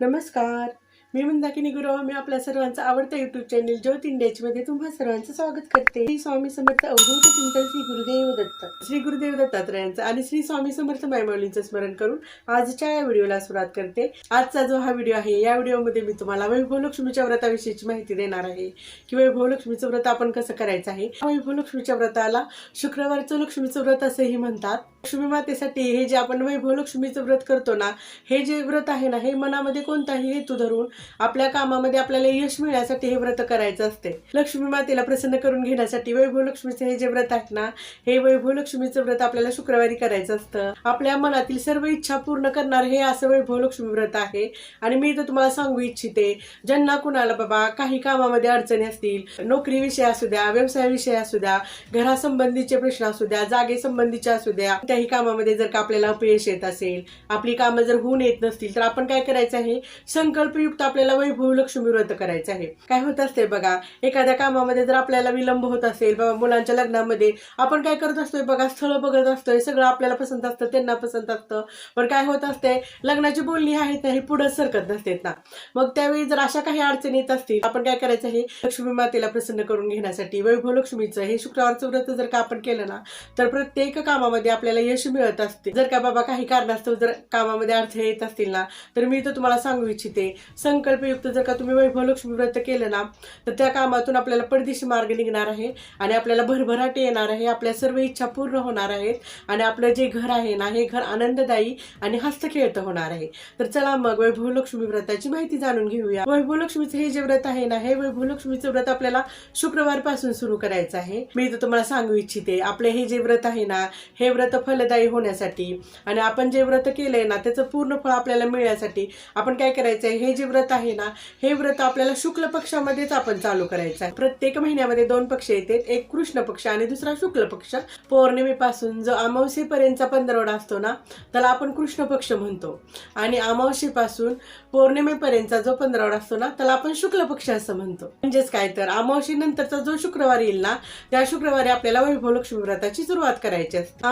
नमस्कार. मी मंदाकिनी गुरु मी आपल्या सर्वांचं आवडतं युट्यूब चॅनल ज्योत इंडियाची तुम्हा सर्वांचं स्वागत करते. श्री स्वामी समर्थ अवधूत चिंतन श्री गुरुदेव दत्त. श्री गुरुदेव दत्तात्रयांचं आणि श्री स्वामी समर्थ मायमौलींचं स्मरण करून आजच्या या व्हिडिओला सुरुवात करते. आजचा जो हा व्हिडिओ आहे या व्हिडिओमध्ये मी तुम्हाला वैभवलक्ष्मीच्या व्रताविषयीची माहिती देणार आहे. की वैभवलक्ष्मीचं व्रत आपण कसं करायचं आहे? वैभवलक्ष्मीच्या व्रताला शुक्रवारचं लक्ष्मीचं व्रत असेही म्हणतात. लक्ष्मी मातेसाठी हे जे आपण वैभवलक्ष्मीचं व्रत करतो ना हे जे व्रत आहे ना हे मनामध्ये कोणताही हेतू धरून आपल्या कामामध्ये आपल्याला यश मिळण्यासाठी हे व्रत करायचं असते. लक्ष्मी मातेला प्रसन्न करून घेण्यासाठी वैभवलक्ष्मीचं हे जे व्रत आहे ना हे वैभवलक्ष्मीचं व्रत आपल्याला शुक्रवारी करायचं असतं. आपल्या मनातील सर्व इच्छा पूर्ण करणार हे असं वैभवलक्ष्मी व्रत आहे. आणि मी तर तुम्हाला सांगू इच्छिते ज्यांना कुणाला बाबा काही कामामध्ये अडचणी असतील नोकरी विषय असू द्या व्यवसाय विषय असू द्या घरासंबंधीचे प्रश्न असू द्या जागेसंबंधीचे असू द्या त्याही कामामध्ये जर का आपल्याला अपयश येत असेल आपली कामं जर होऊन येत नसतील तर आपण काय करायचं आहे? संकल्पयुक्त आपल्याला वैभव लक्ष्मी व्रत करायचं आहे. काय होत असते बघा एखाद्या कामामध्ये जर आपल्याला विलंब होत असेल बाबा मुलांच्या लग्नामध्ये आपण काय करत असतोय बघा स्थळ बघत असतोय सगळं आपल्याला पसंत असतं त्यांना पसंत असतं. पण काय होत असते लग्नाची बोलणी आहेत ना हे पुढे सरकत नसतेत ना. मग त्यावेळी जर अशा काही अडचणी येत असतील आपण काय करायचं आहे? लक्ष्मी मातेला प्रसन्न करून घेण्यासाठी वैभव लक्ष्मीचं हे शुक्रवारचं व्रत जर का आपण केलं ना तर प्रत्येक कामामध्ये आपल्याला यश मिळत असते. जर का बाबा काही कारणास्तव जर कामामध्ये अडथळे येत असतील ना तर मी तर तुम्हाला सांगू इच्छिते. संकल्पयुक्त जर का तुम्ही वैभव लक्ष्मी व्रत केलं ना तर त्या कामातून आपल्याला परदेशी मार्ग निघणार आहे आणि आपल्याला भरभराट येणार आहे. आपल्या सर्व इच्छा पूर्ण होणार आहेत आणि आपलं जे घर आहे ना हे घर आनंददायी आणि हस्तखेळत होणार आहे. तर चला मग वैभव लक्ष्मी व्रताची माहिती जाणून घेऊया. वैभव लक्ष्मीचं हे जे व्रत आहे ना हे वैभव लक्ष्मीचं व्रत आपल्याला शुक्रवारपासून सुरू करायचं आहे. मी तर तुम्हाला सांगू इच्छिते आपले हे जे व्रत आहे ना हे व्रत फलदायी होण्यासाठी आणि आपण जे व्रत केलंय ना त्याचं पूर्ण फळ आपल्याला मिळण्यासाठी आपण काय करायचंय? हे जे व्रत आहे ना हे व्रत आपल्याला शुक्ल पक्षामध्येच आपण चालू करायचं आहे. प्रत्येक महिन्यामध्ये दोन पक्ष येतात एक कृष्ण पक्ष आणि दुसरा शुक्ल पक्ष. पौर्णिमेपासून जो अमावस्येपर्यंतचा पंधरवडा असतो ना त्याला आपण कृष्ण पक्ष म्हणतो. आणि अमावस्येपासून पौर्णिमेपर्यंतचा जो पंधरवडा असतो ना त्याला आपण शुक्ल पक्ष असं म्हणतो. म्हणजेच काय तर अमावशीनंतरचा जो शुक्रवार येईल ना त्या शुक्रवारी आपल्याला वैभव लक्ष्मी व्रताची सुरुवात करायची असते.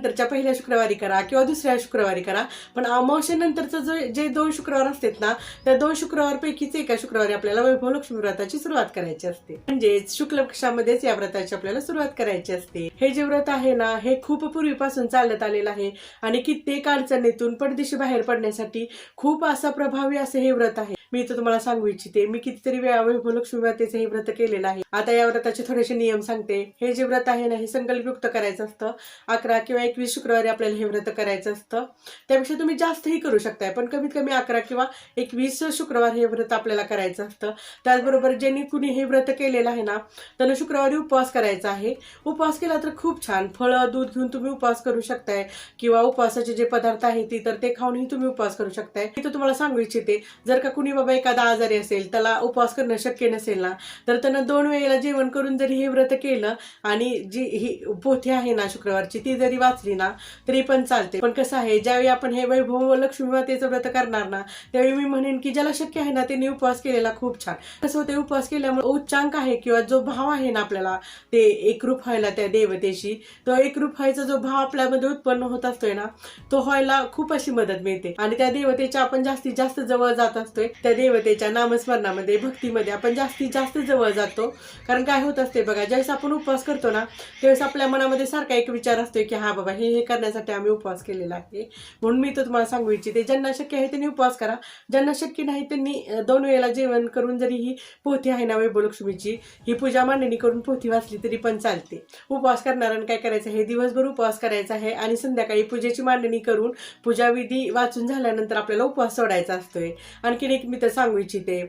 नंतरच्या पहिल्या शुक्रवारी करा किंवा दुसऱ्या शुक्रवारी करा. पण अमावस्येनंतरचं जो जे दोन शुक्रवार असतात ना त्या दोन शुक्रवारपैकीच एका शुक्रवारी आपल्याला वैभव लक्ष्मी व्रताची सुरुवात करायची असते. म्हणजेच शुक्ल पक्षामध्येच या व्रताची आपल्याला सुरुवात करायची असते. हे जे व्रत आहे ना हे खूप पूर्वीपासून चालत आलेलं आहे. आणि कित्येक अडचणीतून परदेशी बाहेर पडण्यासाठी खूप असा प्रभावी असं हे व्रत आहे. मी तर तुम्हाला सांगू इच्छिते मी कितीतरी वेळा वैभव लक्ष्मी व्रतेचं हे व्रत केलेलं आहे. आता या व्रताचे थोडेसे नियम सांगते. हे जे व्रत आहे ना हे संकल्पयुक्त करायचं असतं. अकरा किंवा एकवीस शुक्रवारी आपल्याला हे व्रत करायचं असतं. त्यापेक्षा तुम्ही जास्तही करू शकताय पण कमीत कमी अकरा किंवा एकवीस शुक्रवार हे व्रत आपल्याला करायचं असतं. त्याचबरोबर ज्यांनी कुणी हे व्रत केलेलं आहे ना त्यांना शुक्रवारी उपवास करायचा आहे. उपवास केला तर खूप छान. फळं दूध घेऊन तुम्ही उपवास करू शकताय किंवा उपवासाचे जे पदार्थ आहेत ती तर ते खाऊनही तुम्ही उपवास करू शकताय. मी तर तुम्हाला सांगू इच्छिते जर का कुणी बाबा एखादा आजारी असेल त्याला उपवास करणं शक्य नसेल ना तर त्यानं दोन वेळेला जेवण करून जरी हे व्रत केलं आणि जी ही पोथी आहे ना शुक्रवारची ती जरी वाचली ना तरी पण चालते. पण कसं आहे ज्यावेळी आपण हे वैभव लक्ष्मी मातेचं व्रत करणार ना त्यावेळी मी म्हणेन की ज्याला शक्य आहे ना त्यांनी उपवास केलेला खूप छान. कसं होते उपवास केल्यामुळे उच्चांक आहे किंवा जो भाव आहे ना आपल्याला ते एकरूप व्हायला त्या देवतेशी तो एकरूप व्हायचा जो भाव आपल्यामध्ये उत्पन्न होत असतोय ना तो व्हायला खूप अशी मदत मिळते. आणि त्या देवतेच्या आपण जास्तीत जास्त जवळ जात असतोय त्या देवतेच्या नामस्मरणामध्ये भक्तीमध्ये आपण जास्तीत जास्त जवळ जातो. कारण काय होत असते बघा ज्यावेळेस आपण उपवास करतो ना त्यावेळेस आपल्या मनामध्ये सारखा एक विचार असतोय की हा बाबा हे हे करण्यासाठी आम्ही उपवास केलेला आहे. म्हणून मी तर तुम्हाला सांगू इच्छिते ज्यांना शक्य आहे त्यांनी उपवास करा. ज्यांना शक्य नाही त्यांनी दोन वेळेला जेवण करून जरी ही पोथी आहे ना वैभवलक्ष्मीची ही पूजा मांडणी करून पोथी वाचली तरी पण चालते. उपवास करणाऱ्यांना काय करायचं आहे दिवसभर उपवास करायचा आहे आणि संध्याकाळी पूजेची मांडणी करून पूजाविधी वाचून झाल्यानंतर आपल्याला उपवास सोडायचा असतोय. आणखीन एक मी तर सांगू इच्छिते.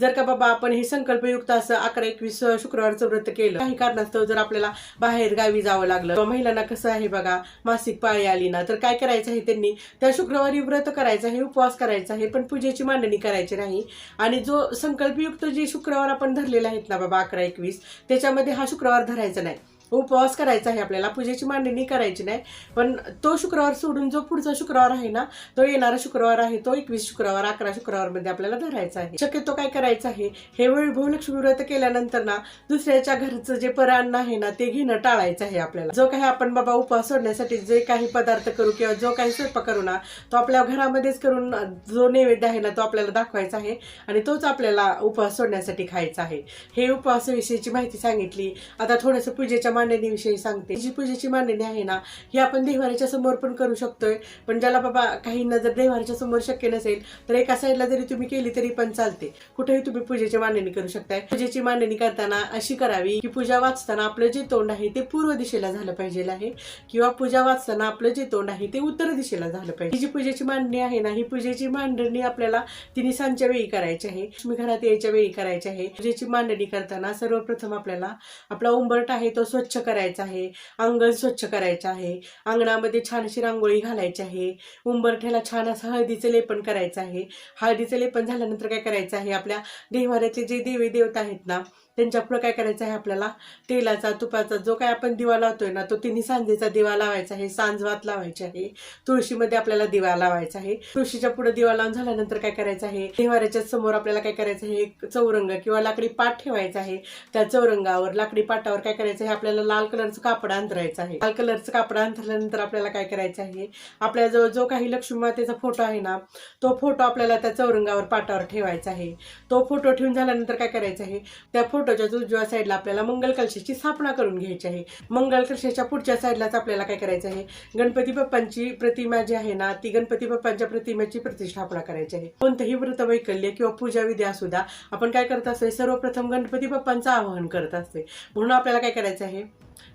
जर का बाबा आपण हे संकल्पयुक्त असं अकरा एकवीस शुक्रवारचं व्रत केलं काही कारणास्तव जर आपल्याला बाहेर गावी जावं लागलं किंवा महिलांना कसं आहे बघा मासिक पाळी आली ना तर काय करायचं आहे त्यांनी? त्या शुक्रवारी व्रत करायचं आहे उपवास करायचा आहे पण पूजेची मांडणी करायची नाही. आणि जो संकल्पयुक्त जे शुक्रवार आपण धरलेला आहेत ना बाबा अकरा एकवीस त्याच्यामध्ये हा शुक्रवार धरायचा नाही. उपवास करायचा आहे आपल्याला पूजेची मांडणी करायची नाही. पण तो शुक्रवार सोडून जो पुढचा शुक्रवार आहे ना तो येणारा शुक्रवार आहे तो एकवीस शुक्रवार अकरा शुक्रवारमध्ये आपल्याला धरायचा आहे. शक्यतो काय करायचं आहे हे वैभव लक्ष्मी व्रत केल्यानंतर ना दुसऱ्याच्या घरचं जे परान्न आहे ना ते घेणं टाळायचं आहे आपल्याला. जो काही आपण बाबा उपवास सोडण्यासाठी जे काही पदार्थ करू किंवा जो काही स्वयंपाक करू ना तो आपल्या घरामध्येच करून जो नैवेद्य आहे ना तो आपल्याला दाखवायचा आहे आणि तोच आपल्याला उपवास सोडण्यासाठी खायचा आहे. हे उपवासाविषयीची माहिती सांगितली. आता थोडंसं पूजेच्या मांडणीविषयी सांगते. जी पूजेची मांडणी आहे ना ही आपण देवारीच्या समोर पण करू शकतोय. पण ज्याला बाबा काहींना जर देवारीच्या समोर शक्य नसेल तर एका साईडला जरी तुम्ही केली तरी पण चालते. कुठेही तुम्ही पूजेची मांडणी करू शकताय. पूजेची मांडणी करताना अशी करावी की पूजा वाचताना आपलं जे तोंड आहे ते पूर्व दिशेला झालं पाहिजे आहे. किंवा पूजा वाचताना आपलं जे तोंड आहे ते उत्तर दिशेला झालं पाहिजे. ही जी पूजेची मांडणी आहे ना ही पूजेची मांडणी आपल्याला तिन्ही सांच्या वेळी करायची आहे. लक्ष्मी घरात यायच्या वेळी करायची आहे. पूजेची मांडणी करताना सर्वप्रथम आपल्याला आपला उंबरट आहे तो स्वच्छ स्वच्छ करायचं आहे. अंगण स्वच्छ करायचं आहे. अंगणामध्ये छान अशी रांगोळी घालायची आहे. उंबरठ्याला छान असं हळदीचं लेपन करायचं आहे. हळदीचं लेपन झाल्यानंतर काय करायचं आहे? आपल्या देवाऱ्यातले जे देवी देवता आहेत ना त्यांच्या पुढे काय करायचं आहे आपल्याला? तेलाचा तुपाचा जो काय आपण दिवा लावतोय ना तो तिन्ही सांजेचा दिवा लावायचा आहे. सांजवात लावायचे आहे. तुळशीमध्ये आपल्याला दिवा लावायचा आहे. तुळशीच्या पुढे दिवा लावून झाल्यानंतर काय करायचं आहे? देवाऱ्याच्या समोर आपल्याला काय करायचं आहे? एक चौरंग किंवा लाकडी पाट ठेवायचा आहे. त्या चौरंगावर लाकडी पाटावर काय करायचं आहे? आपल्याला लाल कलरचं कापड अंतरायचं आहे. लाल कलरचं कापड अंतरल्यानंतर आपल्याला काय करायचं आहे? आपल्याजवळ जो काही लक्ष्मी मातेचा फोटो आहे ना तो फोटो आपल्याला त्या चौरंगावर पाटावर ठेवायचा आहे. तो फोटो ठेवून झाल्यानंतर काय करायचं आहे? त्या फोटो फोटोच्या उजव्या साईडला आपल्याला मंगल कलशाची स्थापना करून घ्यायची आहे. मंगल कलशाच्या पुढच्या साईडलाच आपल्याला काय करायचं आहे? गणपती बाप्पांची प्रतिमा जी आहे ना ती गणपती बाप्पांच्या प्रतिमेची प्रतिष्ठापना करायची आहे. कोणतंही व्रत वैकल्य किंवा पूजा विद्या असू द्या आपण काय करत असते सर्वप्रथम गणपती बाप्पांचं आवाहन करत असते म्हणून आपल्याला काय करायचं आहे?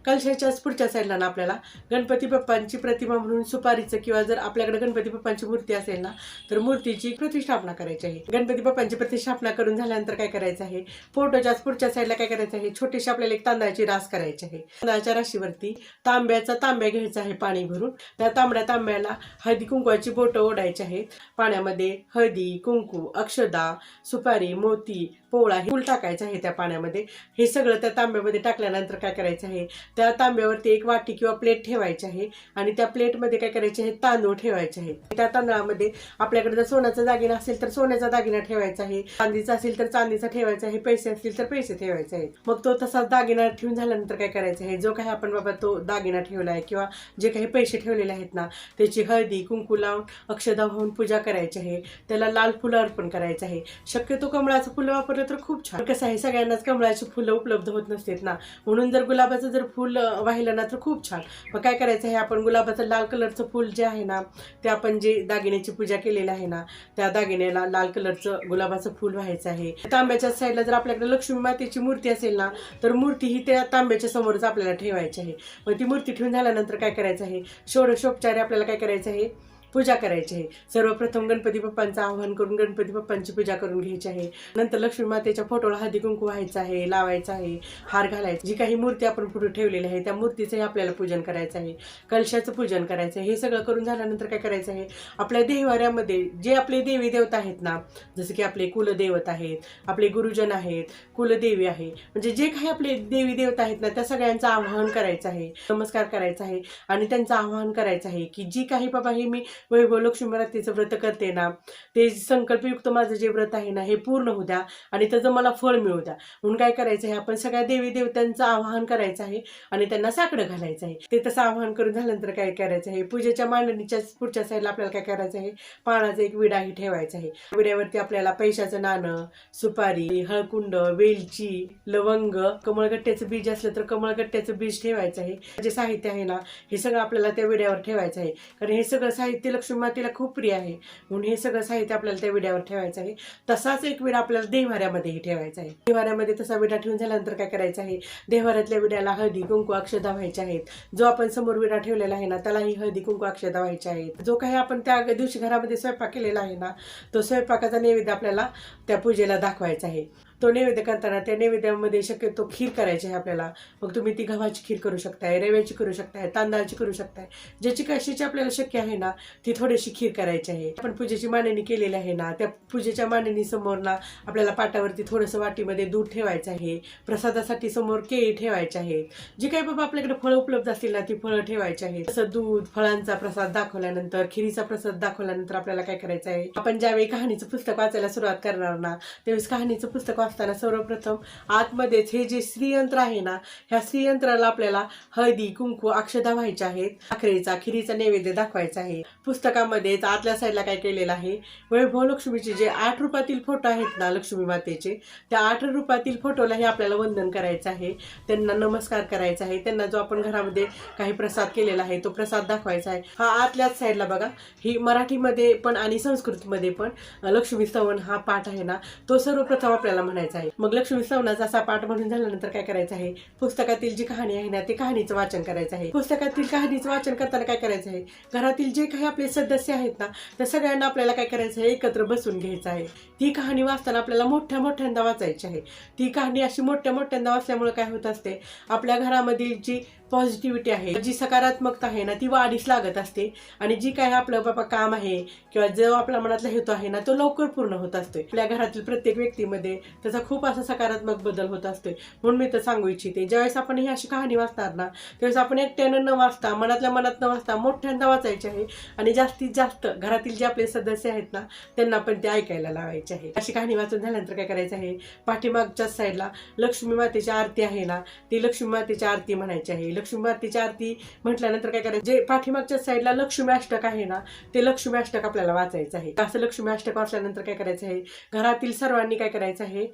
कलशाच्याच पुढच्या साईडला ना आपल्याला गणपती बाप्पांची प्रतिमा म्हणून सुपारीचं किंवा जर आपल्याकडे गणपती बाप्पांची मूर्ती असेल ना तर मूर्तीची प्रतिष्ठापना करायची आहे. गणपती बाप्पांची प्रतिष्ठापना करून झाल्यानंतर काय करायचं आहे? फोटोच्याच पुढच्या साईडला काय करायचं आहे? छोटीशी आपल्याला एक तांदळाची रास करायची आहे. तांदळाच्या राशीवरती तांब्याचा तांब्या घ्यायचा आहे पाणी भरून. त्या तांबड्या तांब्याला हळदी कुंकवाची बोटं ओढायची आहेत. पाण्यामध्ये हळदी कुंकू अक्षदा सुपारी मोती पोळा हे फूल टाकायचं आहे त्या पाण्यामध्ये. हे सगळं त्या तांब्यामध्ये टाकल्यानंतर काय करायचं आहे? त्या तांब्यावरती एक वाटी किंवा प्लेट ठेवायची आहे आणि त्या प्लेटमध्ये काय करायचे आहे? तांदूळ ठेवायचे आहे. त्या तांदळामध्ये आपल्याकडे जर सोन्याचा दागिना असेल तर सोन्याचा दागिना ठेवायचा आहे. चांदीचा असेल तर चांदीचा ठेवायचा आहे. पैसे असतील तर पैसे ठेवायचे आहेत मग तो तसाच दागिना ठेवून झाल्यानंतर काय करायचं आहे? जो काही आपण बाबा तो दागिना ठेवला आहे किंवा जे काही पैसे ठेवलेले आहेत ना त्याची हळदी कुंकू लावून अक्षदा वाहून पूजा करायची आहे. त्याला लाल फुलं अर्पण करायचं आहे. शक्यतो कमळाचं फुलं वापरलं तर खूप छान. कसं आहे सगळ्यांनाच कमळाची फुलं उपलब्ध होत नसतात ना. म्हणून जर गुलाबाचं जर फुल वाहिलं ना तर खूप छान. मग काय करायचं आहे आपण गुलाबाचं लाल कलरचं फुल जे आहे ना ते आपण जे दागिन्याची पूजा केलेली आहे ना त्या दागिन्याला लाल कलरचं गुलाबाचं फुल व्हायचं आहे. तांब्याच्या साईडला जर आपल्याकडे लक्ष्मी मातेची मूर्ती असेल ना तर मूर्ती ही त्या तांब्याच्या समोरच आपल्याला ठेवायची आहे. मग ती मूर्ती ठेवून झाल्यानंतर काय करायचं आहे षोडशोपचारे आपल्याला काय करायचं आहे पूजा करायची आहे. सर्वप्रथम गणपती बाप्पांचं आवाहन करून गणपती बाप्पांची पूजा करून घ्यायची आहे. नंतर लक्ष्मी मातेच्या फोटोला हळदी कुंकू व्हायचं आहे लावायचं आहे हार घालायचं. जी काही मूर्ती आपण पुढे ठेवलेली आहे त्या मूर्तीचंही आपल्याला पूजन करायचं आहे. कलशाचं पूजन करायचं आहे. हे सगळं करून झाल्यानंतर काय करायचं आहे? आपल्या देहवाऱ्यामध्ये जे आपले देवी देवता आहेत ना जसं की आपले कुलदेवत आहेत आपले गुरुजन आहेत कुलदेवी आहे. म्हणजे जे काही आपले देवी देवता आहेत ना त्या सगळ्यांचं आवाहन करायचं आहे. नमस्कार करायचा आहे. आणि त्यांचं आवाहन करायचं आहे की जी काही बाबा हे मी वैभव लक्ष्मी रात्रीचं व्रत करते ना ते संकल्पयुक्त माझं जे व्रत आहे ना हे पूर्ण होऊ द्या आणि त्याचं मला फळ मिळू द्या. म्हणून काय करायचं आहे आपण सगळ्या देवी देवतांचं आवाहन करायचं आहे आणि त्यांना साकडं घालायचं आहे. ते तसं आवाहन करून झाल्यानंतर काय करायचं आहे पूजेच्या मांडणीच्या पुढच्या साईडला आपल्याला काय करायचं आहे पानाचा एक विडाही ठेवायचा आहे. विड्यावरती आपल्याला पैशाचं नाणं सुपारी हळकुंड वेलची लवंग कमळगट्ट्याचं बीज असलं तर कमळगट्ट्याचं बीज ठेवायचं आहे. जे साहित्य आहे ना हे सगळं आपल्याला त्या विड्यावर ठेवायचं आहे. कारण हे सगळं साहित्य लक्ष्मी तिला खूप प्रिय आहे. म्हणून हे सगळं साहित्य आपल्याला त्या विड्यावर ठेवायचं आहे. तसाच एक विडा आपल्याला देवाऱ्यामध्येही ठेवायचा आहे. देवाऱ्यामध्ये तसा विडा ठेवून झाल्यानंतर काय करायचं आहे? देवाऱ्यातल्या विड्याला हळदी कुंकू अक्षदा व्हायच्या आहेत. जो आपण समोर विडा ठेवलेला आहे ना त्यालाही हळदी कुंकू अक्षदा व्हायच्या आहेत. जो काही आपण त्या दिवशी घरामध्ये स्वयंपाक केलेला आहे ना तो स्वयंपाकाचा नैवेद्य आपल्याला त्या पूजेला दाखवायचा आहे. तो नैवेद्य करताना त्या नैवेद्यामध्ये शक्यतो खीर करायची आहे आपल्याला. मग तुम्ही ती गव्हाची खीर करू शकताय रव्याची करू शकताय तांदळाची करू शकताय. ज्याची कशाची आपल्याला शक्य आहे ना ती थोडीशी खीर करायची आहे. आपण पूजेची मांडणी केलेली आहे ना त्या पूजेच्या मांडणी समोर ना आपल्याला पाटावरती थोडंसं वाटीमध्ये दूध ठेवायचं आहे. प्रसादासाठी समोर केळी ठेवायचे आहेत जी काही बाबा आपल्याकडे फळं उपलब्ध असतील ना ती फळं ठेवायची आहेत. तसं दूध फळांचा प्रसाद दाखवल्यानंतर खिरीचा प्रसाद दाखवल्यानंतर आपल्याला काय करायचं आहे? आपण ज्यावेळी कहाणीचं पुस्तक वाचायला सुरुवात करणार ना त्यावेळेस कहाणीचं पुस्तक असताना सर्वप्रथम आतमध्येच हे जे श्रीयंत्र आहे ना ह्या श्रीयंत्राला आपल्याला हळदी कुंकू अक्षदा व्हायच्या आहेत. साखरेचा खिरीचा नैवेद्य दाखवायचा आहे. पुस्तकामध्ये आतल्या साईडला काय केलेलं आहे? वैभव लक्ष्मीचे जे आठ रुपयातील फोटो आहेत ना लक्ष्मी मातेचे त्या आठ रुपयातील फोटोला हे आपल्याला वंदन करायचं आहे. त्यांना नमस्कार करायचा आहे. त्यांना जो आपण घरामध्ये काही प्रसाद केलेला आहे तो प्रसाद दाखवायचा आहे. हा आतल्याच साईडला बघा ही मराठीमध्ये पण आणि संस्कृतमध्ये पण लक्ष्मी स्तवन हा पाठ आहे ना तो सर्वप्रथम आपल्याला म्हणायचा आहे. मग लक्ष्मी सवनाचा असा पाठ म्हणून झाल्यानंतर काय करायचं आहे? पुस्तकातील जी कहाणी आहे ना ती कहाणीचं वाचन करायचं आहे. पुस्तकातील कहाणीचं वाचन करताना काय करायचं आहे? घरातील जे काही आपले सदस्य आहेत ना त्या सगळ्यांना आपल्याला काय करायचं आहे? एकत्र बसून घ्यायचं आहे. ती कहाणी वाचताना आपल्याला मोठ्या मोठ्यांदा वाचायची आहे. ती कहाणी अशी मोठ्या मोठ्यांदा वाचल्यामुळे काय होत असते? आपल्या घरामधील जी पॉझिटिव्हिटी आहे जी सकारात्मकता आहे ना ती वाढीस लागत असते. आणि जी काय आपलं बाबा काम आहे किंवा जो आपल्या मनातला हेतू आहे ना तो लवकर पूर्ण होत असतोय. आपल्या घरातील प्रत्येक व्यक्तीमध्ये त्याचा खूप असा सकारात्मक बदल होत असतोय. म्हणून मी तर सांगू इच्छिते ज्यावेळेस आपण ही अशी कहाणी वाचणार ना त्यावेळेस आपण एकट्यानं न वाचता मनातल्या मनात न वाचता मोठ्यांदा वाचायचे आहे. आणि जास्तीत जास्त घरातील जे आपले सदस्य आहेत ना त्यांना पण ते ऐकायला लावायचे आहे. अशी कहाणी वाचून झाल्यानंतर काय करायचं आहे? पाठीमागच्या साईडला लक्ष्मी मातेची आरती आहे ना ती लक्ष्मी मातेची आरती म्हणायची आहे. लक्ष्मी मातेची आरती म्हटल्यानंतर काय करायचं? जे पाठीमागच्या साईडला लक्ष्मी अष्टक आहे ना ते लक्ष्मी अष्टक आपल्याला वाचायचं आहे. असं लक्ष्मी अष्टक वाचल्यानंतर काय करायचं आहे? घरातील सर्वांनी काय करायचं आहे?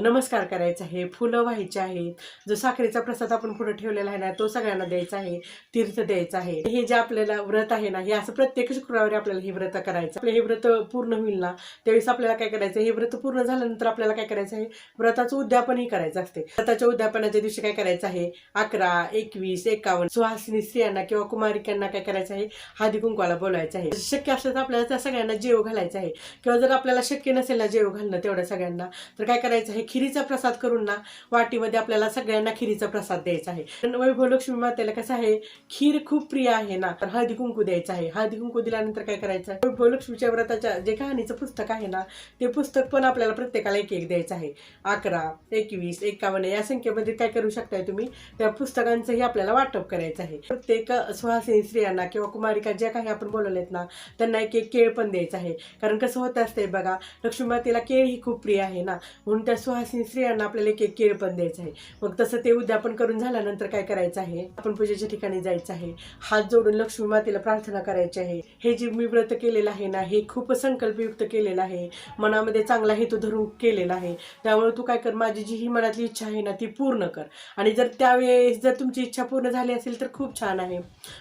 नमस्कार करायचा आहे. फुलं व्हायची आहेत. जो साखरेचा प्रसाद आपण पुढे ठेवलेला आहे ना तो सगळ्यांना द्यायचा आहे. तीर्थ द्यायचं आहे. हे जे आपल्याला व्रत आहे ना हे असं प्रत्येक शुक्रवारी आपल्याला हे व्रत करायचं. आपलं हे व्रत पूर्ण होईल ना त्यावेळेस आपल्याला काय करायचं हे व्रत पूर्ण झाल्यानंतर आपल्याला काय करायचं आहे? व्रताचं उद्यापनही करायचं असते. व्रताच्या उद्यापनाच्या दिवशी काय करायचं आहे? अकरा एकवीस वीस एकावन्न सुहासिनी स्त्रियांना किंवा कुमारिकांना काय करायचं आहे? हळदी कुंकवाला बोलायचं आहे? शक्य असलं तर आपल्याला त्या सगळ्यांना जेव घालायचं आहे. किंवा जर आपल्याला शक्य नसेल ना जेव घालणं तेवढ्या सगळ्यांना तर काय करायचं आहे? खिरीचा प्रसाद करून ना वाटीमध्ये आपल्याला सगळ्यांना खिरीचा प्रसाद द्यायचा आहे. पण वैभव लक्ष्मी मातेला कसं आहे? खीर खूप प्रिय आहे ना. तर हळदी कुंकू द्यायचं आहे. हळदी कुंकू दिल्यानंतर काय करायचं आहे? वैभव लक्ष्मीच्या व्रताच्या जे कहाणीचं पुस्तक आहे ना ते पुस्तक पण आपल्याला प्रत्येकाला एक एक द्यायचं आहे. अकरा एकवीस एकावन्न या संख्येमध्ये काय करू शकताय तुम्ही? त्या पुस्तकांचंही आपल्याला वाटप करायचं आहे. प्रत्येक सुहासिनी स्त्रियांना किंवा कुमारिका ज्या काही आपण बोलवलेत ना त्यांना एक एक केळ पण द्यायचं आहे. कारण कसं होत असतंय बघा लक्ष्मी मातेला केळ ही खूप प्रिय आहे ना. म्हणून त्या सुहासिनी स्त्रियांना आपल्याला एक एक केळ पण द्यायचं आहे. मग तसं ते उद्यापन करून झाल्यानंतर काय करायचं आहे? आपण पूजेच्या ठिकाणी जायचं आहे. हात जोडून लक्ष्मी मातेला प्रार्थना करायची आहे. हे जे मी व्रत केलेलं आहे ना हे खूप संकल्पयुक्त केलेलं आहे. मनामध्ये चांगला हेतू धरून केलेला आहे. त्यामुळे तू काय कर माझी जी ही मनातली इच्छा आहे ना ती पूर्ण कर. आणि जर त्यावेळेस जर तुमची इच्छा पूर्ण झाली असेल तर खूप छान आहे.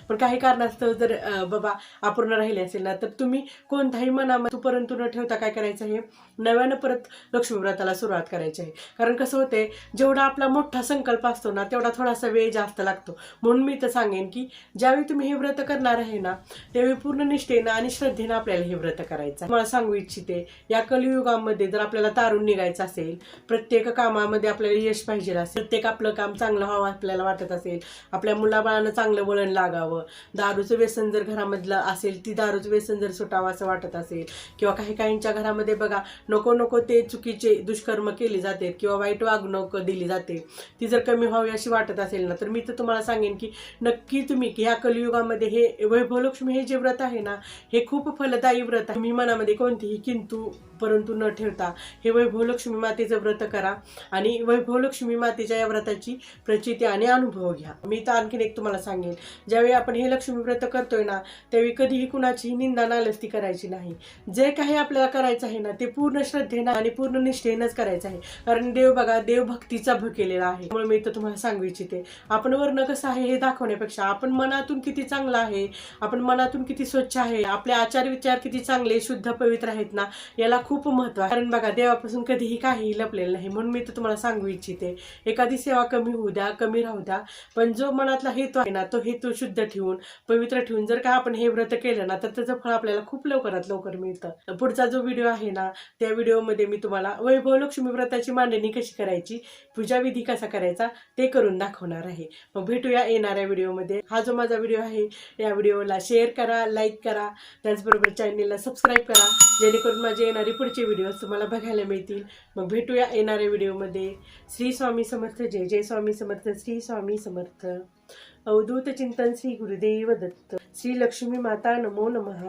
पण काही कारणास्तव जर बाबा अपूर्ण राहिले असेल ना तर तुम्ही कोणताही मनामध्ये परंतु न ठेवता काय करायचं आहे? नव्यानं परत लक्ष्मी व्रताला सुरुवात करायची आहे. कारण कसं होते जेवढा आपला मोठा संकल्प असतो ना तेवढा थोडासा वेळ जास्त लागतो. म्हणून मी तर सांगेन की ज्यावेळी तुम्ही हे व्रत करणार आहे ना त्यावेळी पूर्ण निष्ठेनं आणि श्रद्धेनं आपल्याला हे व्रत करायचं आहे. मला सांगू इच्छिते या कलियुगामध्ये जर आपल्याला तारून निघायचं असेल प्रत्येक कामामध्ये आपल्याला यश पाहिजे असेल प्रत्येक आपलं काम चांगलं व्हावं आपल्याला वाटत असेल आपल्या मुलाबाळांना चांगलं वळण लागावं. दारूचं व्यसन जर घरामधलं असेल ती दारूचं व्यसन जर सुटावं असं वाटत असेल किंवा काही काहींच्या घरामध्ये बघा नको नको ते चुकीचे दुष्कर्म केले जाते किंवा वाईट वागणूक दिली जाते ती जर कमी व्हावी अशी वाटत असेल ना तर मी तर तुम्हाला सांगेन की नक्की तुम्ही की ह्या कलियुगामध्ये हे वैभवलक्ष्मी हे जे व्रत आहे ना हे खूप फलदायी व्रत आहे. मी मनामध्ये कोणतीही किंतू परंतु न ठेवता हे वैभवलक्ष्मी मातेचं व्रत करा आणि वैभवलक्ष्मी मातेच्या या व्रताची प्रचिती आणि अनुभव घ्या. मी तर आणखीन एक तुम्हाला सांगेन. ज्यावेळी आपण हे लक्ष्मीव्रत करतोय ना त्यावेळी कधीही कुणाचीही निंदा नालस्ती करायची नाही. जे काही आपल्याला करायचं आहे ना ते पूर्ण श्रद्धेनं आणि पूर्ण निष्ठेनंच करायचं आहे. कारण देव बघा देव भक्तीचा केलेला आहे. त्यामुळे मी तर तुम्हाला सांगू इच्छिते. आपण वर्ण कसं आहे हे दाखवण्यापेक्षा आपण मनातून किती चांगलं आहे आपण मनातून किती स्वच्छ आहे आपले आचार विचार किती चांगले शुद्ध पवित्र आहेत ना याला खूप महत्त्व आहे. कारण बघा देवापासून कधीही काहीही लपलेलं नाही. म्हणून मी तर तुम्हाला सांगू इच्छिते. एखादी सेवा कमी होऊ द्या कमी राहू द्या. पण पण जो मनातला हेतू आहे ना तो हेतू शुद्ध ठेवून पवित्र ठेवून जर का आपण हे व्रत केलं ना तर त्याचं फळ आपल्याला खूप लवकरात लवकर मिळतं. पुढचा जो व्हिडिओ आहे ना त्या व्हिडिओमध्ये मी तुम्हाला वैभव लक्ष्मी व्रताची मांडणी कशी करायची पूजा विधी कसा करायचा ते करून दाखवणार आहे. मग भेटूया येणाऱ्या व्हिडिओमध्ये. हा जो माझा व्हिडिओ आहे या व्हिडिओला शेअर करा लाईक करा त्याचबरोबर चॅनेलला सबस्क्राईब करा जेणेकरून माझे येणारे पुढचे व्हिडिओज तुम्हाला बघायला मिळतील. मग भेटूया येणाऱ्या व्हिडिओमध्ये. श्री स्वामी समर्थ जय जय स्वामी समर्थ श्री स्वामी समर्थ. अवधूत चिंतन श्री गुरुदेव दत्त. श्री लक्ष्मी माता नमो नमः.